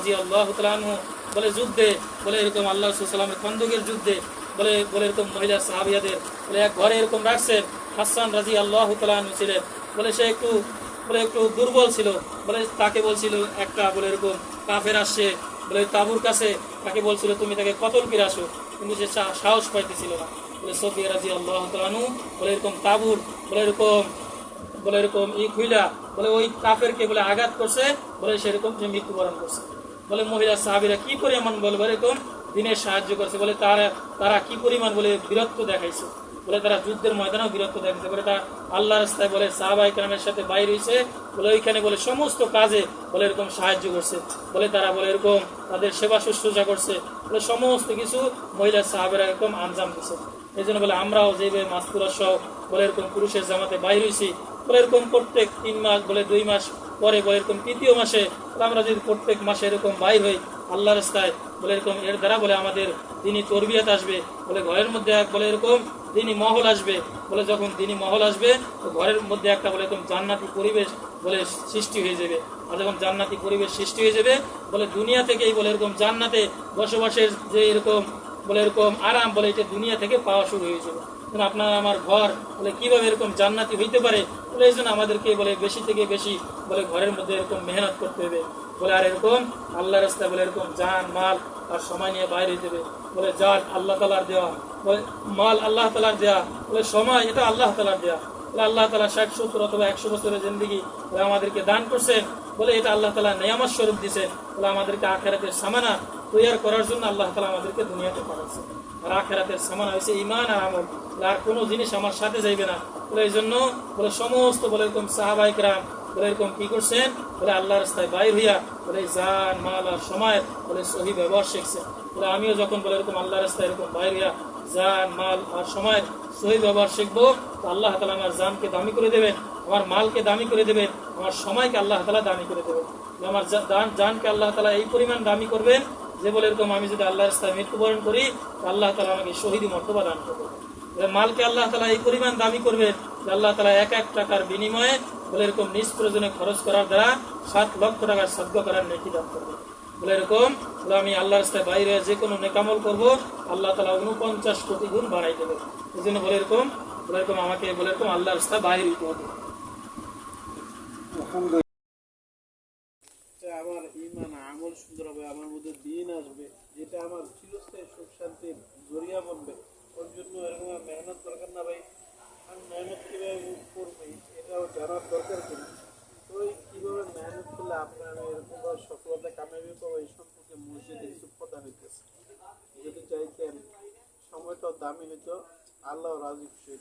রাজি আল্লাহ তালু বলে যুদ্ধে, বলে এরকম আল্লাহ খন্দকের যুদ্ধে, বলে বলে এরকম মহিলা সাহাবিয়াদের, বলে এক ঘরে এরকম রাখছেন হাসান রাজি আল্লাহ তালু ছিলেন। বলে সে একটু, বলে একটু দুর্বল ছিল, বলে তাকে বলছিল একটা, বলে এরকম কাফের আসছে, বলে তাবুর কাছে তাকে বলছিল, তুমি তাকে কতল ফিরে আসো? কিন্তু সে সাহস পাইতেছিল না। বলে সফিয়া রাজি আল্লাহ তালু বলে এরকম তাবুর, বলে এরকম বলে এরকম ই খুইলা, বলে ওই কাফেরকে বলে আঘাত করছে, বলে সেরকম সে মৃত্যুবরণ করছে। বলে মহিলা সাহাবিরা, কি পরিমাণ বলে এরকম দিনের সাহায্য করছে, বলে তারা তারা কি পরিমাণ বলে বীরত্ব দেখাইছে? বলে তারা যুদ্ধের ময়দানেও বীরত্ব দেখাইছে, বলে তারা আল্লাহ রাস্তায় বলে সাহাবাই কালামের সাথে বাইরে হয়েছে বলে ওইখানে বলে সমস্ত কাজে বলে এরকম সাহায্য করছে, বলে তারা বলে এরকম তাদের সেবা শুশ্রূষা করছে, বলে সমস্ত কিছু মহিলা সাহাবেরা এরকম আঞ্জাম দিছে। এই জন্য বলে আমরাও যেভাবে মাসপুরা সহ বলে এরকম পুরুষের জামাতে বাইর হয়েছি বলে এরকম প্রত্যেক তিন মাস, বলে দুই মাস পরে বলে এরকম তৃতীয় মাসে আমরা যদি প্রত্যেক মাসে এরকম বাইর হই আল্লাহ রাস্তায়, বলে এরকম এর দ্বারা বলে আমাদের দিনই তরবিয়াত আসবে, বলে ঘরের মধ্যে এক বলে এরকম দিনই মহল আসবে, বলে যখন দিনই মহল আসবে, তো ঘরের মধ্যে একটা বলে এরকম জান্নাতি পরিবেশ বলে সৃষ্টি হয়ে যাবে। আর যখন জান্নাতি পরিবেশ সৃষ্টি হয়ে যাবে, বলে দুনিয়া থেকেই বলে এরকম জান্নাতে বসবাসের যে এরকম, বলে এরকম আরাম, বলে এটা দুনিয়া থেকে পাওয়া শুরু হয়ে যাবে। আপনার আমার ঘর, বলে কীভাবে এরকম জান্নাতি হইতে পারে? বলে এই আমাদেরকে বলে বেশি থেকে বেশি বলে ঘরের মধ্যে এরকম মেহনত করতে হবে। বলে আর এরকম আল্লাহ রাস্তায় বলে এরকম যান মাল আর সময় নিয়ে বাইরে দেবে বলে যার আল্লাহ তালার দেওয়া বলে মাল আল্লাহ তালার দেওয়া বলে সময় এটা আল্লাহ তালার দেওয়া আল্লাহ তালা ষাট সত্তর অথবা একশো বছরের জিন্দিগি আমাদেরকে দান করছেন বলে এটা আল্লাহ তালা নিয়ামত স্বরূপ দিছে, বলে আমাদেরকে আখেরাতের সামানা তৈয়ার করার জন্য আল্লাহ তালা আমাদেরকে দুনিয়াতে পাঠাচ্ছে। আর আখেরাতের সামানা হয়েছে ইমান আর আমল। আর কোনো জিনিস আমার সাথে যাইবে না। বলে এই জন্য বলে সমস্ত বলে এরকম সাহাবাহিক রাম বলে এরকম কি করছেন? বলে রাস্তায় বাইর হইয়া বলে, জান, মাল আর সময়। বলে সহি ব্যবহার শিখছেন বলে, আমিও যখন বলে এরকম আল্লাহ রাস্তায় এরকম বাইর হইয়া জান, মাল আর সময় সহি ব্যবহার শিখব আল্লাহ তালা আমার জানকে দামি করে দেবেন, আমার মালকে দামি করে দেবেন, আমার সময়কে আল্লাহ তালা দামি করে দেবেন। আমার জানকে আল্লাহ তালা এই পরিমাণ দামি করবেন যে বলে এরকম আমি যদি আল্লাহ রাস্তায় মৃত্যুবরণ করি আল্লাহ তালা আমাকে শহীদ মর্তবা দান করবে মালকে আল্লাহ তালা এই পরিমাণ দামি করবেন আল্লাহ তালা এক এক টাকার বিনিময়ে বলে এরকম নিজ প্রয়োজনে খরচ করার দ্বারা সাত লক্ষ টাকার সদ্য করার নেকি দান করবে। বলে এরকম, বলে আমি আল্লাহ রাস্তায় বাইরে যে কোনো নেকামল করব, আল্লাহ তালা উনপঞ্চাশ কোটি গুণ বাড়াই দেবে। এই জন্য বলে এরকম বলে এরকম আমাকে, বলে এরকম আল্লাহ রাস্তায় বাইরে হইতে হবে। ইমান আমল সুন্দর হবে, আমার মধ্যে দিন আসবে, যেটা আমার চিরস্থায়ী সুখ শান্তির ওর জন্য এরকম মেহনত দরকার না ভাই। আমি মেহনত কীভাবে এটাও জানার দরকার কিনা তো কীভাবে মেহনত করলে আপনার এরকমভাবে সফলতা কামাবি পাবো এই সম্পর্কে মসজিদে কিছু কথা সময়টা দামি হইতো, আল্লাহ রাজি খুশি